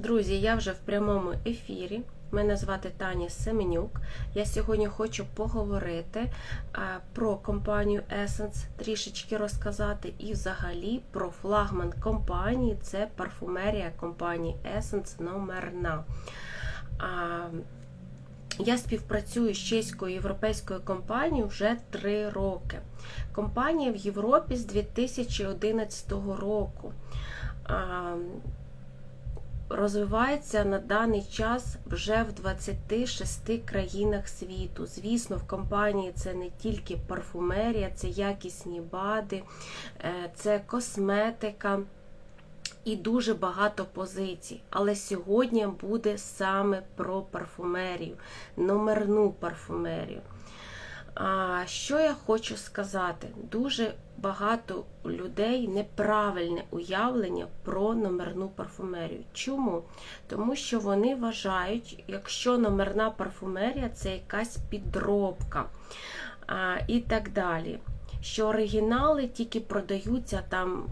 Друзі, я вже в прямому ефірі. Мене звати Таня Семенюк. Я сьогодні хочу поговорити про компанію Essence, трішечки розказати, і взагалі про флагман компанії це парфумерія компанії Essence номерна. А, я співпрацюю з чеською європейською компанією вже три роки. Компанія в Європі з 2011 року. Розвивається на даний час вже в 26 країнах світу. Звісно, в компанії це не тільки парфумерія, це якісні бади, е, це косметика. І дуже багато позицій. Але сьогодні буде саме про парфумерію, номерну парфумерію. А що я хочу сказати? Дуже багато людей неправильне уявлення про номерну парфумерію. Чому? Тому що вони вважають, якщо номерна парфумерія це якась підробка а, і так далі. Що оригінали тільки продаються там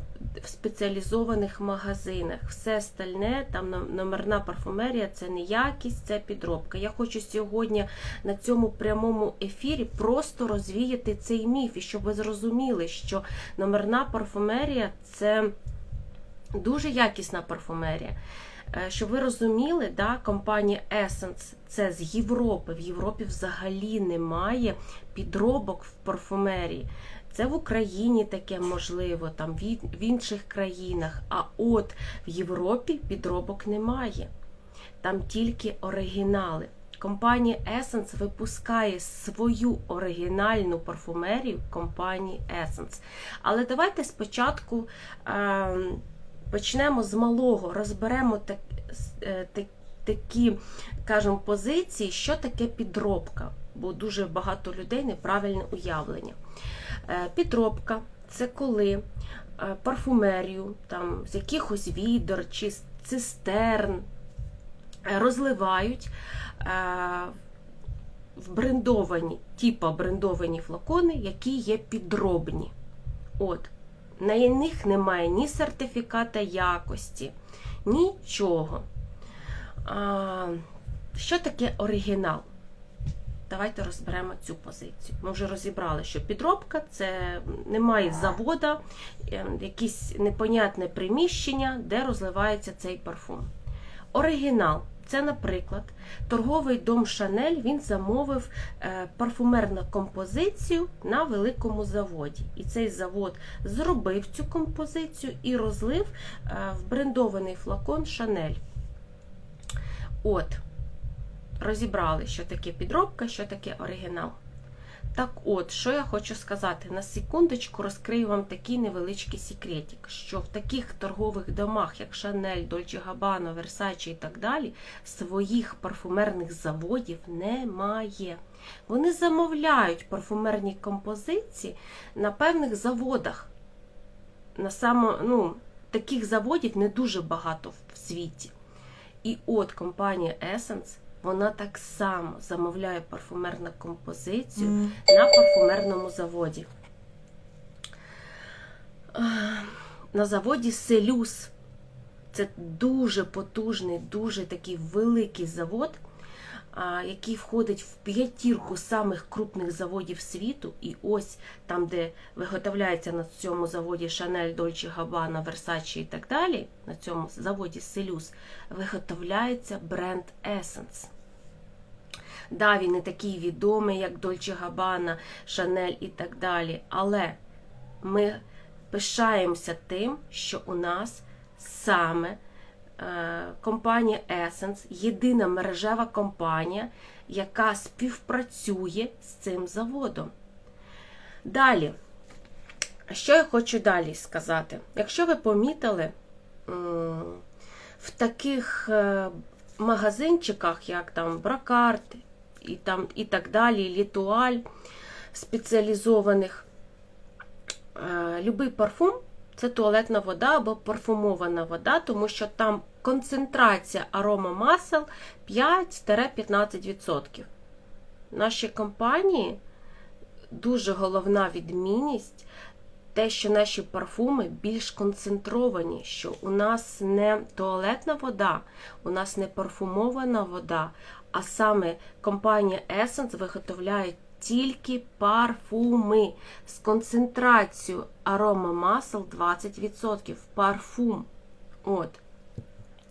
в спеціалізованих магазинах. Все остальне, там номерна парфумерія це не якість, це підробка. Я хочу сьогодні на цьому прямому ефірі просто розвіяти цей міф, і щоб ви зрозуміли, що номерна парфумерія це дуже якісна парфумерія. Е, щоб ви розуміли, да, компанія Essence це з Європи. В Європі взагалі немає підробок в парфумерії. Це в Україні таке можливо, там в інших країнах. А от в Європі підробок немає. Там тільки оригінали. Компанія Essence випускає свою оригінальну парфумерію компанії Essence. Але давайте спочатку е, почнемо з малого, розберемо так, е, так, такі, кажемо, позиції, що таке підробка, бо дуже багато людей неправильне уявлення. Е, підробка це коли е, парфумерію там, з якихось відер чи цистерн е, розливають в брендовані, типа брендовані флакони, які є підробні. От. На них немає ні сертифіката якості, нічого. А, Що таке оригінал? Давайте розберемо цю позицію. Ми вже розібрали, що підробка це немає завода, е, якесь непонятне приміщення, де розливається цей парфум. Оригінал це, наприклад, торговий дом Шанель він замовив е, парфумерну композицію на великому заводі. І цей завод зробив цю композицію і розлив е, в брендований флакон Шанель. От розібрали, що таке підробка, що таке оригінал. Так от, що я хочу сказати, на секундочку розкрию вам такий невеличкий секретик, що в таких торгових домах, як Шанель, Дольче Габано, Версачі і так далі, своїх парфумерних заводів немає. Вони замовляють парфумерні композиції на певних заводах. На само, ну, Таких заводів не дуже багато в світі. І от компанія Essence вона так само замовляє парфумерну композицію mm. на парфумерному заводі. На заводі Селюс. Це дуже потужний, дуже такий великий завод, який входить в п'ятірку самих крупних заводів світу. І ось там, де виготовляється на цьому заводі Шанель, Дольче Габана, Версачі і так далі, на цьому заводі Селюс, виготовляється бренд Essence. Да, він не такий відомий, як Дольче Габана, Шанель і так далі. Але ми пишаємося тим, що у нас саме компанія Essence, єдина мережева компанія, яка співпрацює з цим заводом. Далі, що я хочу далі сказати? Якщо ви помітили, в таких е, магазинчиках, як там Бракарт, і там, і так далі, літуаль спеціалізованих. Е, любий парфум це туалетна вода або парфумована вода, тому що там концентрація аромамасел 5-15%. Нашій компанії дуже головна відмінність те, що наші парфуми більш концентровані, що у нас не туалетна вода, у нас не парфумована вода, а саме компанія Essence виготовляє тільки парфуми з концентрацією аромамасел 20%. Парфум. От.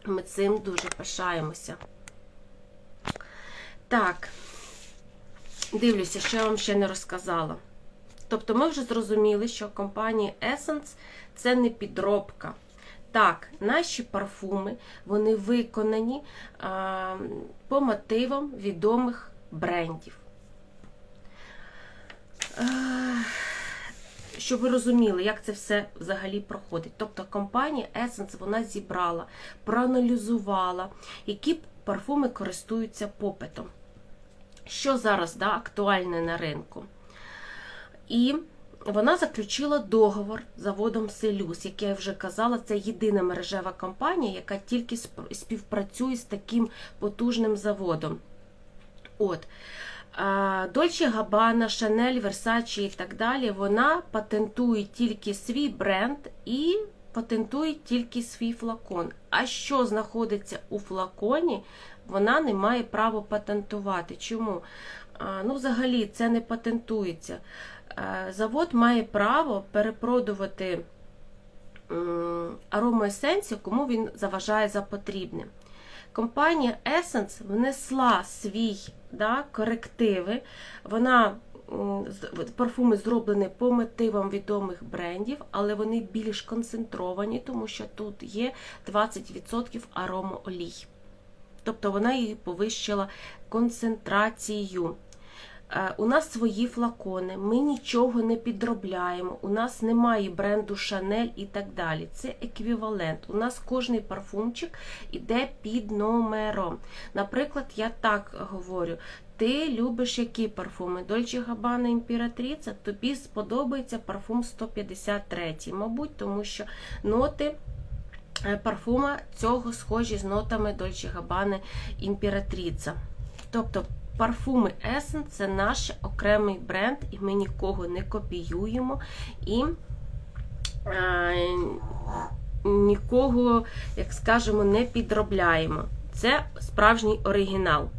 Ми цим дуже пишаємося. Так, дивлюся, що я вам ще не розказала. Тобто ми вже зрозуміли, що компанія Essence це не підробка. Так, наші парфуми вони виконані а, по мотивам відомих брендів. Щоб ви розуміли, як це все взагалі проходить. Тобто компанія Essence вона зібрала, проаналізувала, які парфуми користуються попитом. Що зараз да, актуальне на ринку. І вона заключила договор з заводом Селюс, як я вже казала, це єдина мережева компанія, яка тільки співпрацює з таким потужним заводом. От. Дольче Габана, Шанель, Версачі і так далі, вона патентує тільки свій бренд і патентує тільки свій флакон. А що знаходиться у флаконі, вона не має права патентувати. Чому? Ну, Взагалі, це не патентується. Завод має право перепродувати аромоесенцію, кому він заважає за потрібне. Компанія Essence внесла свій да, корективи. Вона Парфуми зроблені по мотивам відомих брендів, але вони більш концентровані, тому що тут є 20% аромоолій. Тобто вона її повищила концентрацію. Е, у нас свої флакони, ми нічого не підробляємо, у нас немає бренду Шанель і так далі. Це еквівалент. У нас кожний парфумчик іде під номером. Наприклад, я так говорю: ти любиш які парфуми? Дольче Габана Імператриця, тобі сподобається парфум 153, мабуть, тому що ноти. Е, парфума цього схожі з нотами Дольче Габани Імператриця. Тобто Парфуми Essence це наш окремий бренд, і ми нікого не копіюємо і е, нікого, як скажемо, не підробляємо. Це справжній оригінал.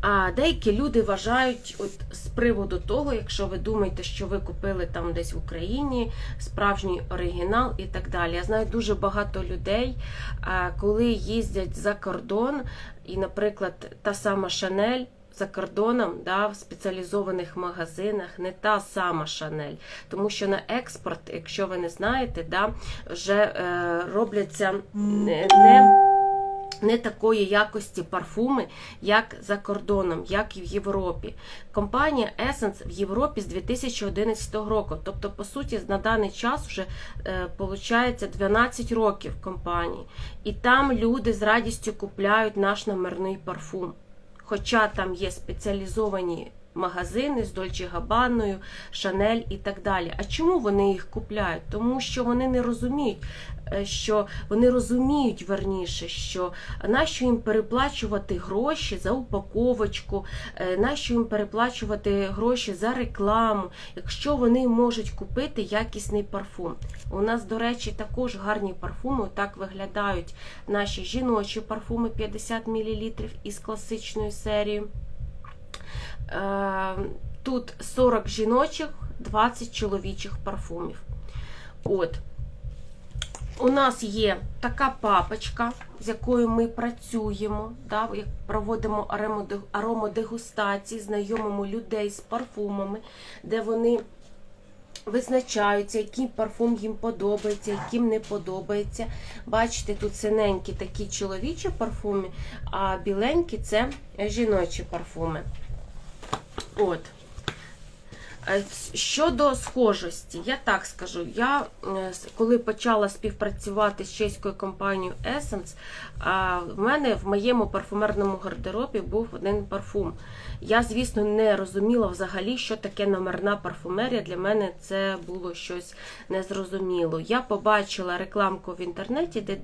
А деякі люди вважають, от з приводу того, якщо ви думаєте, що ви купили там десь в Україні справжній оригінал і так далі. Я знаю дуже багато людей, коли їздять за кордон, і, наприклад, та сама Шанель. За кордоном да, в спеціалізованих магазинах не та сама Шанель. Тому що на експорт, якщо ви не знаєте, да, вже е, робляться не не такої якості парфуми, як за кордоном, як і в Європі. Компанія Essence в Європі з 2011 року. Тобто, по суті, на даний час вже е, 12 років компанії. І там люди з радістю купляють наш номерний парфум. Хоча там є спеціалізовані магазини з Дольче Габаною, Шанель і так далі. А чому вони їх купляють? Тому що вони не розуміють, е, що вони розуміють верніше, що нащо їм переплачувати гроші за упаковочку, е, нащо їм переплачувати гроші за рекламу, якщо вони можуть купити якісний парфум. У нас, до речі, також гарні парфуми. Так виглядають наші жіночі парфуми 50 мл із класичною серією. Е, тут 40 жіночих, 20 чоловічих парфумів. От. У нас є така папочка, з якою ми працюємо, да, проводимо аромодегустації, знайомимо людей з парфумами, де вони визначаються, який парфум їм подобається, яким не подобається. Бачите, тут синенькі такі чоловічі парфуми, а біленькі це жіночі парфуми. От. Е, щодо схожості, я так скажу, я е, коли почала співпрацювати з чеською компанією Essence, в мене в моєму парфумерному гардеробі був один парфум. Я, звісно, не розуміла взагалі, що таке номерна парфумерія. Для мене це було щось незрозуміло. Я побачила рекламку в інтернеті, де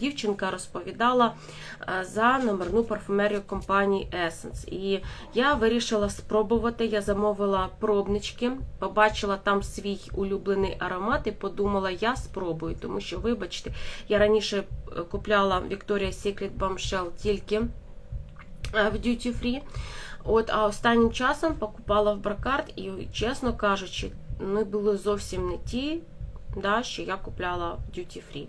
дівчинка розповідала е, за номерну парфумерію компанії Essence. І я вирішила спробувати. Я замовила пробнички, побачила там свій улюблений аромат і подумала, я спробую, тому що, вибачте, я раніше е, купляла Victoria's Secret Bombshell тільки е, в Duty Free. От, а останнім часом покупала в Бракард і, чесно кажучи, вони були зовсім не ті, да, що я купляла Duty Free.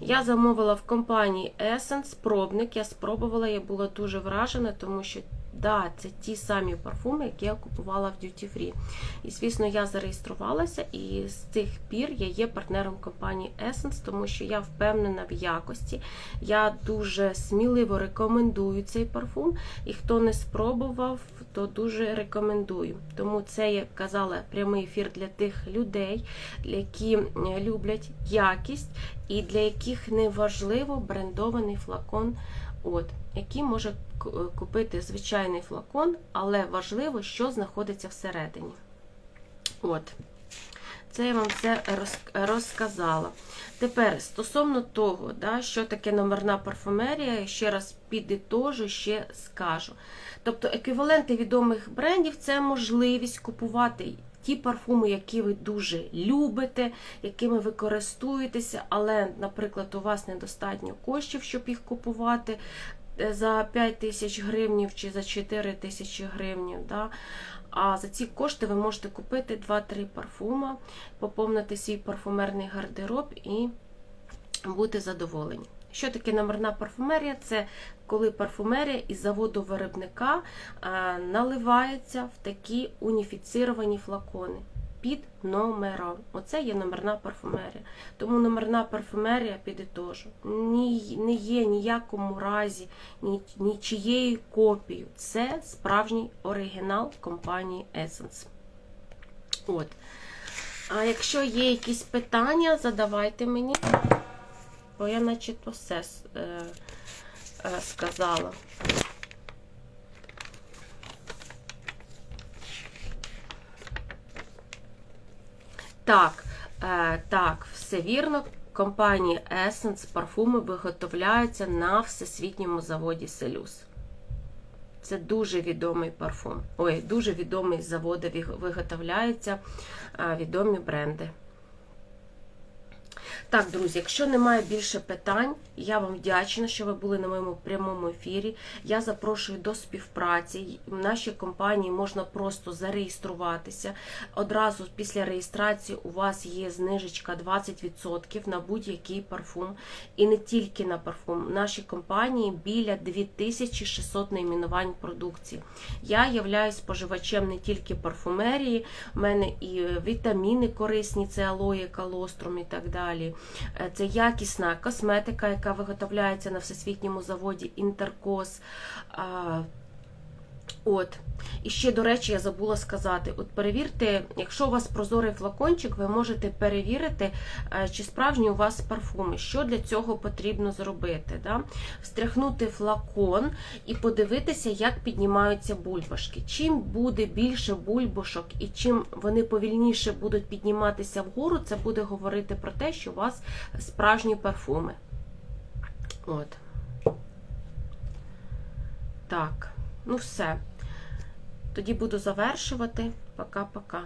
Я замовила в компанії Essence пробник. Я спробувала, я була дуже вражена, тому що да, це ті самі парфуми, які я купувала в Duty Free. І, звісно, я зареєструвалася, і з тих пір я є партнером компанії Essence, тому що я впевнена в якості. Я дуже сміливо рекомендую цей парфум. І хто не спробував, то дуже рекомендую. Тому це, як казала, прямий ефір для тих людей, які е, люблять якість і для яких не важливо брендований флакон, от, який може купити звичайний флакон, але важливо, що знаходиться всередині. От. Це я вам все розказала. Тепер стосовно того, да, що таке номерна парфумерія, ще раз підітожу, ще скажу. Тобто еквіваленти відомих брендів це можливість купувати ті парфуми, які ви дуже любите, якими ви користуєтеся, але, наприклад, у вас недостатньо коштів, щоб їх купувати е, за 5 тисяч гривнів чи за 4 тисячі гривнів. Да? А за ці кошти ви можете купити 2-3 парфума, поповнити свій парфумерний гардероб і бути задоволені. Що таке номерна парфумерія? Це коли парфумерія із заводу виробника наливається в такі уніфіцировані флакони під номером. Оце є номерна парфумерія. Тому номерна парфумерія підітожу. Ні, не є ніякому разі ні, копією. Це справжній оригінал компанії Essence. От. А якщо є якісь питання, задавайте мені, бо я начебто все е, е, сказала. Так, е, так, все вірно. Компанія Essence парфуми виготовляються на всесвітньому заводі Селюс. Це дуже відомий парфум. Ой, дуже відомий з заводу виготовляються е, відомі бренди. Так, друзі, якщо немає більше питань, я вам вдячна, що ви були на моєму прямому ефірі. Я запрошую до співпраці. В нашій компанії можна просто зареєструватися. Одразу після реєстрації у вас є знижечка 20% на будь-який парфум. І не тільки на парфум. В нашій компанії біля 2600 найменувань продукції. Я являюсь споживачем не тільки парфумерії, в мене і вітаміни корисні, це алоє, калострум і так далі. Е, Це якісна косметика, яка виготовляється на всесвітньому заводі Інтеркос. От. І ще, до речі, я забула сказати: от перевірте, якщо у вас прозорий флакончик, ви можете перевірити, е, чи справжні у вас парфуми. Що для цього потрібно зробити? Да? Встряхнути флакон і подивитися, як піднімаються бульбашки. Чим буде більше бульбашок і чим вони повільніше будуть підніматися вгору, це буде говорити про те, що у вас справжні парфуми. От. Так, ну все. Тоді буду завершувати. Пока-пока.